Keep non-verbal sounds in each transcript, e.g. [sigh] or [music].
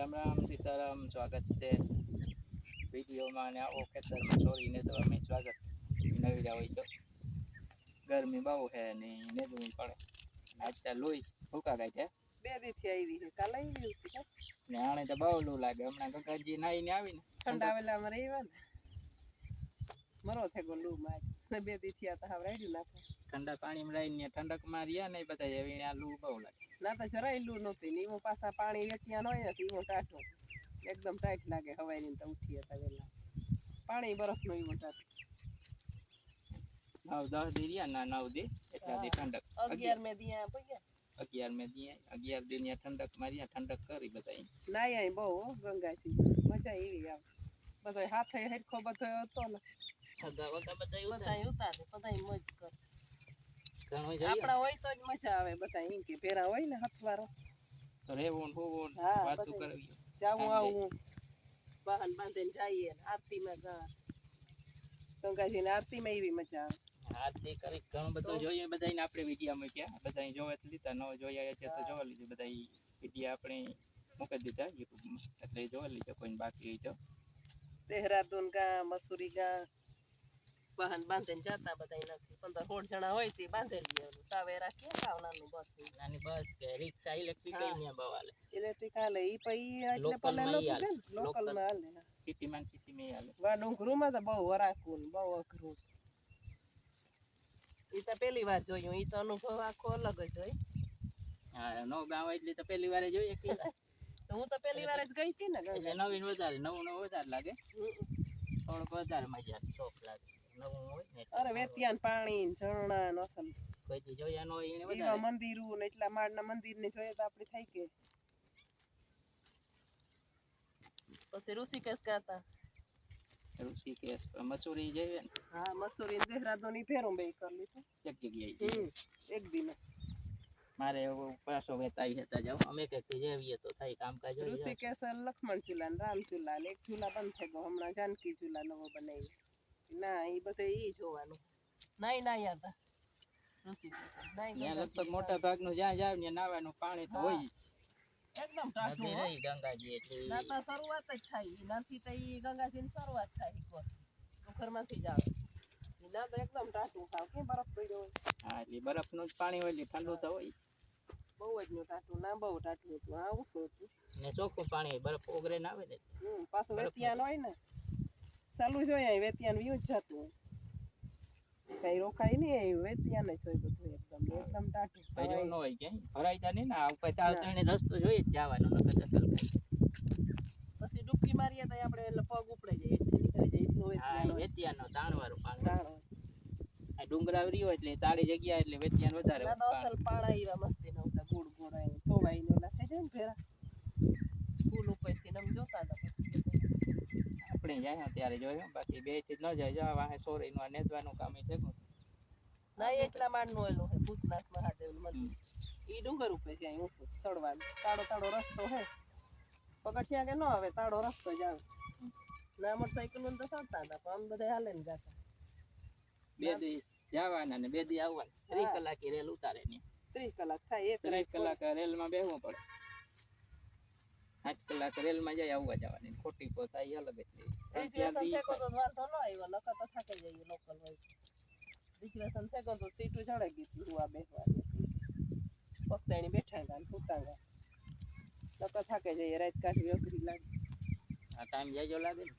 સ્વાગત છે વિડીયોમાં અને આવો ખેતરમાં ચોરીને તો અમે સ્વાગત નવી રહ્યા હોય તો. ગરમી બહુ છે ને નેદવું પડે. આજતા લોહી ભૂકા ગાય છે. બે દીથી આવી છે. કાલે આવી હતી ને આણે તો બહુ લૂ લાગે. હમણાં ગગાજી નાઈને આવીને. ઠંડા વેલામાં રહેવા ને મરો થઈ ગયો લૂ ને બે દીથી આ તો હાવ રાડ્યું નાખે. ઠંડા પાણીમાં ઠંડકમાં રહ્યા ને બધા એવી આ લૂ બહુ લાગે. ના તો જરાય લૂ નહોતી ને એમાં પાછા પાણી વેચ્યા ન હોય ને તો ટાટો એકદમ ટાઈટ લાગે હવાઈ તો ઉઠી હતા વેલા પાણી બરફનું એવું ટાટો નવ દસ દી રહ્યા ના નવ દી એટલા દી ઠંડક. અગિયાર મે દિયા પગ્યા. અગિયાર મે દી અગિયાર દી ત્યાં ઠંડક માર્યા ઠંડક કરી બધા આય બહુ ગંગાજી. મજા એવી આવે. બધો હાથે હરખો બધો હતો ને. બધા વગા બધા બધા ઉતારે બધા મોજ કરે. ઘણું જોઈએ. આપણા હોય તો જ મજા આવે બધા એમ કે ભેરા હોય ને હથવારો. તો રહેવું ને હોવું ને હા, વાતું બધું. કરવી. જાવું આમ આવું. વાહન બાંધીને જઈએ ને આરતીમાં ગા ગંગાજીને આરતીમાં એવી મજા આવે. આરતી કરી ઘણું બધું જોઈએ બધાને આપણે વીડિયો મૂક્યા બધા જોવે તો લીધા ન જોયા એટલે તો જોવા લીધું. બધા વીડિયો આપણે મૂકી દીધા યુટ્યુબમાં એટલે જોવા લીધો કોઈને બાકી હોય તો. દેહરાદૂન ગા મસૂરી ગા વાહન બાંધીને જતા બધા નથી. પંદર સોળ જણા હોય તે બાંધેલી તાવે રાખીએ સાવ નાનું બસ? નાની બસ કે રિક્ષા ઇલેક્ટ્રિક હા. ને બહુ હાલે. ઇલેક્ટ્રિક હાલે. ઈ પઈ એટલે પલે માં લોકલમાં હાલે. સિટી માં સિટી માં હાલે વા સિટીમાં માં તો બહુ વરાકું ને બહુ અઘરું. ઈ તો પેલી વાર જોયું. ઈ તો અનુભવ આખો અલગ જ હોય. હા નો ગામ એટલે તો પહેલી વારે જોઈએ કે તો હું તો પેલી વાર જ ગઈ હતી ને નવીન વધારે નવું નવું વધારે લાગે. થોડુંક વધારે મજા શોખ લાગે. નવું હોય ને એટલે અરે વેતિયાન પાણી ને ઝરણા ને અસલ. કોઈ દી જોયા ન હોય એને એવા વધારે. મંદિરો ને એટલા માળના મંદિર ને જોઈએ તો આપણે થાય કે પછી ઋષિકેશ ગાતા. ઋષિકેશ મસૂરી જઈએ ને હા મસૂરી ને દેહરાદૂન ઈ ફેરું બે કરી લીધું. એક જગ્યાએ. જઈએ. હમ એક દિન. મારે એવું પાછો વેતાવી હતા જાવ અમે કે જેવીએ તો થાય કામકાજ હોય. જાય. ઋષિકેશ લક્ષ્મણ ચૂલા ને રામ ચૂલા ને એક ચૂલા બંધ થઈ ગયો. હમણાં જાનકી ચૂલા નવો બનાવી ના એ બધે ઈ જોવાનું. નાઈ ના યાદ. લગભગ મોટા ભાગનું જ્યાં જાવ ત્યાં નાવાનું પાણી તો હોય એકદમ ટાઢું નદી રહી ગંગાજી એટલે. નાતા શરૂઆત જ થાય. ઈ નાથી તો ઈ ગંગાજીની શરૂઆત થાય એકવાર ડુંગરમાંથી જ આવે. ના તો એકદમ ટાઢું થાવ કે બરફ પડ્યો હોય? હા એટલે બરફનું જ પાણી હોય એટલે ઠંડુ તો હોય બહુ જ નું ટાઢું ના બહુ ટાઢું હતું. આ ઓછું હતું. ને ચોખ્ખું પાણી બરફ ઓગરે ના આવે ને હમ પાછું વેતિયાન હોય ને ચાલુ જ હોય વેતિયાન વ્યૂ જ જતું કઈ રોકાય નહીં વેતિયાન જ હોય બધું એકદમ. એકદમ ટાટું ભર્યું ન હોય ક્યાંય. ભરાય જાય ને આ ઉપર ચાલતો રસ્તો જોઈએ જ જવાનો નકર તો સલકાય પછી ડૂબકી મારીએ તો આપણે એટલે પગ ઉપડે જાય એટલી નીકળી જાય એટલું વેતિયાન વેતિયાનો તાણવાળું પાણી. તાણ. આ ડુંગરાવરી હોય એટલે તાળી જગ્યા એટલે વેતિયાન વધારે પાણા એવા મસ્તી નહોતા ગોળ ગોળ ધોવાઈ ને થઈ જાય ને ફેરા પુલ ઉપરથી ને આમ જોતા હતા આપણે જાય ત્યારે જોયો બાકી બેથી ન જાય. જવા વાહે સોરી નું નેદવાનું કામ થયું. ના એટલા માંડનું એલું હે ભૂતનાથ મહાદેવનું મંદિર ઈ ડુંગર ઉપર છે અહીં ઊંચું સડવાનું તાડો તાડો રસ્તો હે પગથિયા કે ન આવે તાડો રસ્તો જ આવે. ના મોટરસાઇકલ તો ચડતા હતા પણ આમ બધા હાલે ને જતા. બે દી જવાના ને બે દી આવવાના. ત્રીસ કલાક રેલ ઉતારે ને. ત્રીસ કલાક થાય એક ત્રીસ કલાક રેલમાં બેહવું પડે. આઠ કલાક રેલમાં જાય આવવા જવાની ખોટી પોતા એ અલગ જ વાંધો ન આવ્યો નકર તો થાકી જઈએ લોકલ હોય રિઝર્વેશન થેકો તો સીટું ચડે ગઈ હતી હુવા બેસવાની પગતાણી બેઠા હતા ને સુતા ગયા નકર થાકે જઈએ રાત કાઢવી અઘરી લાગે. આ ટાઈમ જાજો લાગે ને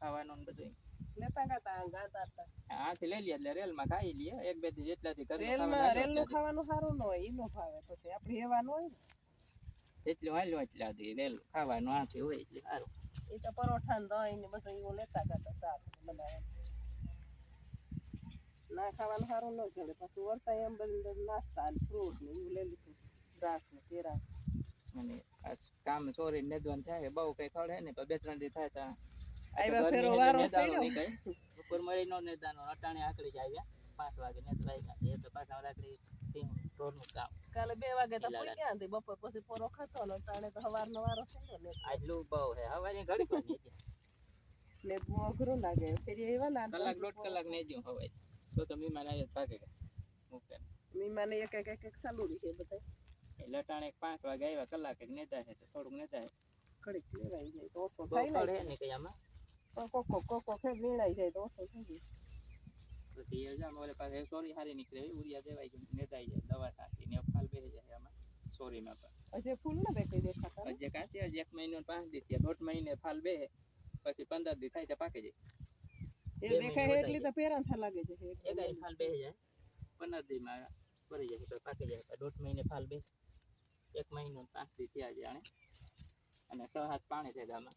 ખાવાનું બધું લેતા ગાતા ગાતા હતા. આથી લઈ લઈએ એટલે રેલમાં ખાઈ લઈએ એક બેથી જેટલાથી રેલમાં રેલનું ખાવાનું સારું ન હોય ઈ ન ભાવે. પછી આપણે હેવાનું હોય ને. જેટલું હાલ્યું એટલા દી રેલ ખાવાનું આથી હોય એટલે સારું. એ તો પરોઠા ને દહીં ને બધું એવું લેતા ગાતા શાક બનાવે ના ખાવાનું સારું ન ચડે પછી વળતા એમ બધું નાસ્તા ને ફ્રૂટ ને એવું લઈ લીધું દ્રાક્ષ ને કેળા. અને કામ સોરી નેદવાન થાય બહુ કઈ ખડે ને બે ત્રણ દી થાય તા. આવ્યા ફેરો વારો. નીકળે. બપોર [laughs] મળી નો નેદાનો અટાણે આકડી જાય પાંચ વાગે ને એ તો પાછા રાત્રે ઢોરનું કામ. કાલે બે વાગે તો પૂઈ ગયા હતી બપોર પછી પોરો ખાતો ને તાણે તો સવારનો વારો સડ્યો ને આટલું બહુ હે. હવાની ઘડી નહીં ને બહુ અઘરું લાગે. ફેરી આવ્યા ને કલાક દોઢ કલાક ને જ્યું હવાય તો તો મહેમાન આવ્યા ભાગે. મૂકે. મીમાને એક એક એક એક ચાલુ રહી બધા એટલે ટાણે પાંચ વાગે આવ્યા કલાક એક નેતા છે તો થોડુંક નેતા છે ઘડીક લેવાઈ જાય તો ઓછો થાય ને. કઈ આમાં. પણ કોકો કોકો ખેર વીણાઈ જાય તો ઓછો થઈ જાય. પછી જામ ઓલે પાસે સોરી હારી નીકળે ઉરિયા દેવાય ગયું નેતાઈ જાય દવા નાખી ને ફાલ બેસી જાય આમાં સોરીમાં પણ હજી ફૂલ ના દેખાય દેખાતા ને. કાંથી હજી એક મહિનો પાંચ દી થયા દોઢ મહિને ફાલ બેસે પછી પંદર દી થાય તો પાકે જાય. એ દેખાય એટલી તો પેરાન થા લાગે છે એક એક ફાલ બેસી જાય પંદર દીમાં ભરી જાય તો પાકી જાય દોઢ મહિને ફાલ બે એક મહિનો પાંચ દી થયા જાણે. અને છ હાથ પાણી થાય આમાં.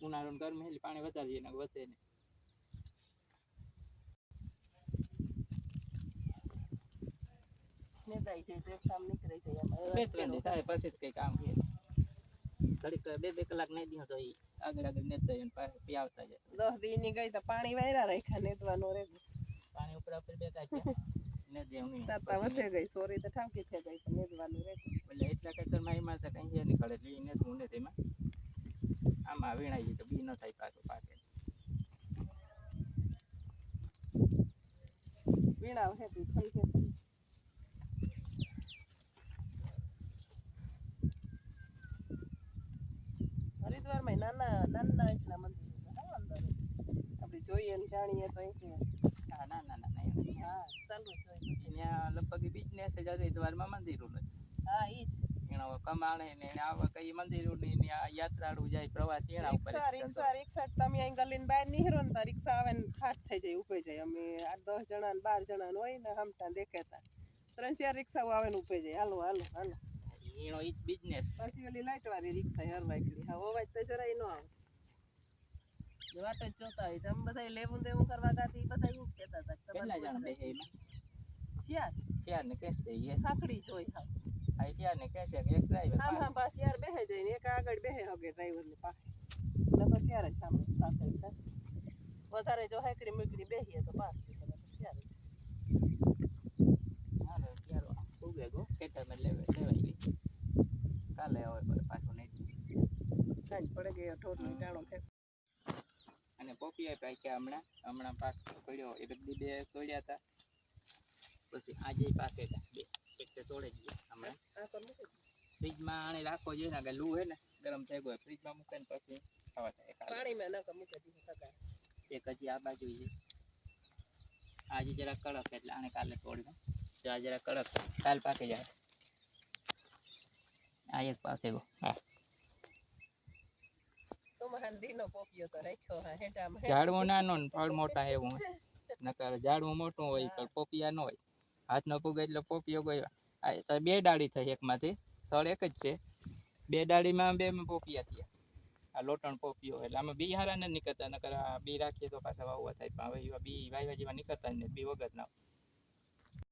ઉનાળો ગરમી એટલે પાણી વધારે જાય ને વધે ને. નેદાઈ જાય તો એક કામ નીકળી જાય આમાં. બે ત્રણ દી થાય પછી જ કઈ કામ છે. ઘડીક બે બે કલાક નહીં દીધો તો આગળ આગળ નેતા જાય ને પાછું પીવતા જાય. દસ દી ની ગઈ તો પાણી વાયરા રાખ્યા નેદવાનો રે. પાણી ઉપર ઉપર બે કાંઈ ને દેવું નહીં વધે ગઈ સોરી તો ઠાવકી થઈ ગઈ પણ નેદવાનું રે. એટલે એટલા ખેતરમાં એમાં તો કઈ છે ખડે એટલે ઈ નેતું ને તેમાં આમાં વીણાઈ જાય તો બી ન થાય પાછું પાકે. વીણાવ હે તું થઈ હે હરિદ્વારમાં નાના નાના એટલા મંદિર અંદર. આપણે જોઈએ ને જાણીએ તો અહીં કે ના ના ના ના હા ચાલુ છે ત્યાં લગભગ બિઝનેસ જ હરિદ્વારમાં મંદિરો નથી. હા એ જ. એનો કમાણે ને આવા કઈ મંદિરોની ને આ યાત્રાળુ જાય પ્રવાસ એના ઉપર રિક્ષા રિક્ષા રિક્ષા તમે અહીં ગલીને બહાર નીકળો ને તો રિક્ષા આવે ને ફાટ થઈ જાય ઉભે જાય. અમે આઠ દસ જણા ને બાર જણા ને હોય ને હમટા દેખાતા ત્રણ ચાર રિક્ષાઓ આવે ને ઉભે જાય. હાલો હાલો હાલો. એનો ઈ બિઝનેસ પછી ઓલી લાઈટ વાળી રિક્ષા હરવાઈકડી હા અવાજ તો જરાય ન આવે. જે વાટ જ જોતા હોય તમે બધા લેવું દેવું કરવા ગાતી બધા ઈ જ કહેતા હતા કેટલા જણા બેસે એમાં? ચાર. ચાર ને કેસ થઈ ગયા ખાખડી જોઈ હા. આ ચાર ને કહે છે કે એક ડ્રાઈવર હા હા બસ યાર બેહે જઈને ને એક આગળ બેહે હગે ડ્રાઈવર ને પાસે. તો બસ યાર જ સામે પાસે વધારે જો હેકડી મૂકડી બેહીએ તો પાસ યાર જ. હાલો ચાલો ઉગે ગો ખેતરમાં લેવા લેવાઈ ગઈ કાલે હવે પછી પાછું નહીં સાંજ ગયો ઢોરનો થાય અને પોપિયા પાક્યા હમણાં હમણાં પાક પડ્યો એ બધી બે તોડ્યા હતા. પછી આજે પાકે હતા બે એક તો તોડે જ ગયા હમણાં. ફ્રીજમાં આને રાખવો જોઈએ ને કે લૂ હે ને ગરમ થઈ ગયો ફ્રીજમાં મૂકે ને પછી ખાવા થાય પાણીમાં નાખો મૂકી એક હજી આ બાજુ છે. આજે જરા કડક એટલે આને કાલે તોડી દઉં જરા કડક. કાલ પાકી જાય. આ એક પાકે ગયો. હા. સોમહાન દીનો હોય નકર ઝાડવું મોટું એટલે પોપિયો ગયો. બે ડાળી થઈ એકમાંથી. સ્થળ એક જ છે. બે ડાળીમાં બે પોપિયા થયા. આ લોટણ પોપિયો એટલે આમાં બી હારા નથી નીકળતા, નકર આ બી રાખીએ તો પાછા વાવવા થાય. પણ હવે બી વાયવા જેવા નીકળતા જ બી વગર ના